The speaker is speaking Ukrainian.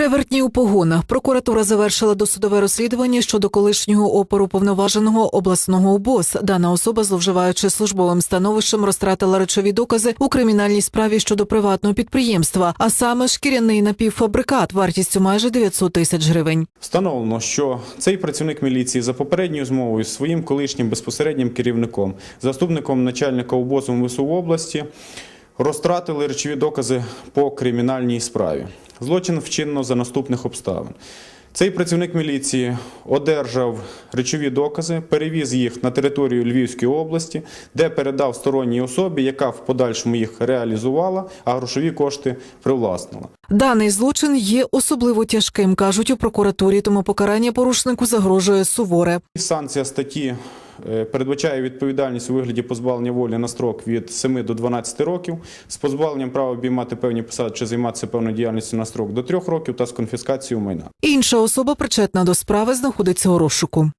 Перевертні у погонах. Прокуратура завершила досудове розслідування щодо колишнього опору повноваженого обласного ОБОС. Дана особа, зловживаючи службовим становищем, розтратила речові докази у кримінальній справі щодо приватного підприємства, а саме шкіряний напівфабрикат вартістю майже 900 тисяч гривень. Встановлено, що цей працівник міліції за попередньою змовою з своїм колишнім безпосереднім керівником, заступником начальника УБОЗу МВСУ області, розтратили речові докази по кримінальній справі. Злочин вчинено за наступних обставин. Цей працівник міліції одержав речові докази, перевіз їх на територію Львівської області, де передав сторонній особі, яка в подальшому їх реалізувала, а грошові кошти привласнила. Даний злочин є особливо тяжким, кажуть у прокуратурі, тому покарання порушнику загрожує суворе. Санкція статті передбачає відповідальність у вигляді позбавлення волі на строк від 7 до 12 років, з позбавленням права обіймати певні посади чи займатися певною діяльністю на строк до 3 років та з конфіскацією майна. Інша особа, причетна до справи, знаходиться у розшуку.